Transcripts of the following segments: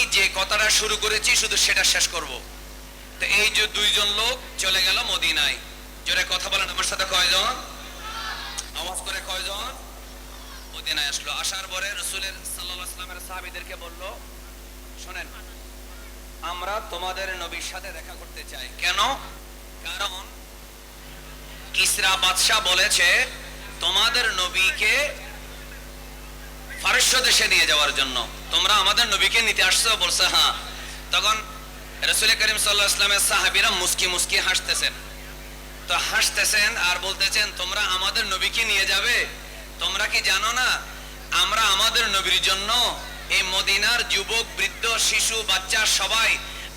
যে কথাটা শুরু করেছি, শুধু সেটা শেষ করব। তো এই যে দুইজন লোক চলে গেল মদিনায়। জোরে কথা বলেন আমার সাথে কয়জন? আওয়াজ করে কয়জন? মদিনায় আসলো। আসার পরে রসুলের সাল্লামের সাহাবীদেরকে বলল, শোনেন, আমরা তোমাদের নবীর সাথে দেখা করতে চাই। কেন? কারণ কিসরা বাদশাহ বলেছে, তোমাদের নবীকে ফারস্য দেশে নিয়ে যাওয়ার জন্য। তোমরা আমাদের নবীকে নিতে আসছো? বলছে হ্যাঁ। তখন রসুল করিম সাল্লাহ ইসলামের সাহাবিরা মুস্কি মুস্কি হাসতেছেন। তো হাসতেছেন আর বলতেছেন, তোমরা আমাদের নবীকে নিয়ে যাবে? তোমরা কি জানো না, আমরা আমাদের নবীর জন্য এই মদিনার যুবক, বৃদ্ধ, শিশু, বাচ্চা সবাই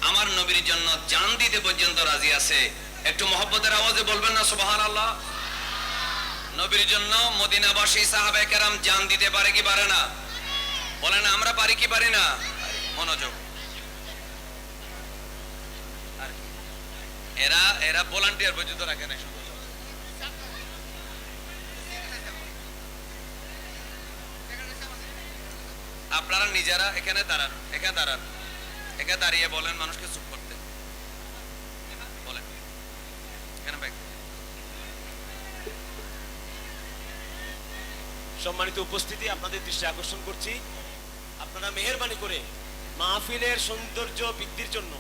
আমার নবীর জন্য জান দিতে পর্যন্ত রাজি আছে? একটু মহব্বতের আওয়াজে বলবেন না সুবাহান আল্লাহ নবীর জন্য মদিনাবাসী সাহাবে কেরাম জান দিতে পারে কি পারে না? বলেন, আমরা পারি কি পারি না? মনোযোগ। এরা এরা ভলান্টিয়ার পর্যন্ত রাখে না আপনারা নিজেরা এখানে দাঁড়ান এখানে দাঁড়ান। এখানে দাঁড়িয়ে বলেন, মানুষকে চুপ করতে বলেন এখানে ব্যাগ সম্মানিত উপস্থিতি আপনাদের দৃষ্টি আকর্ষণ করছি। আপনারা মেহরবানি করে মাহফিলের সৌন্দর্য বৃদ্ধির জন্য।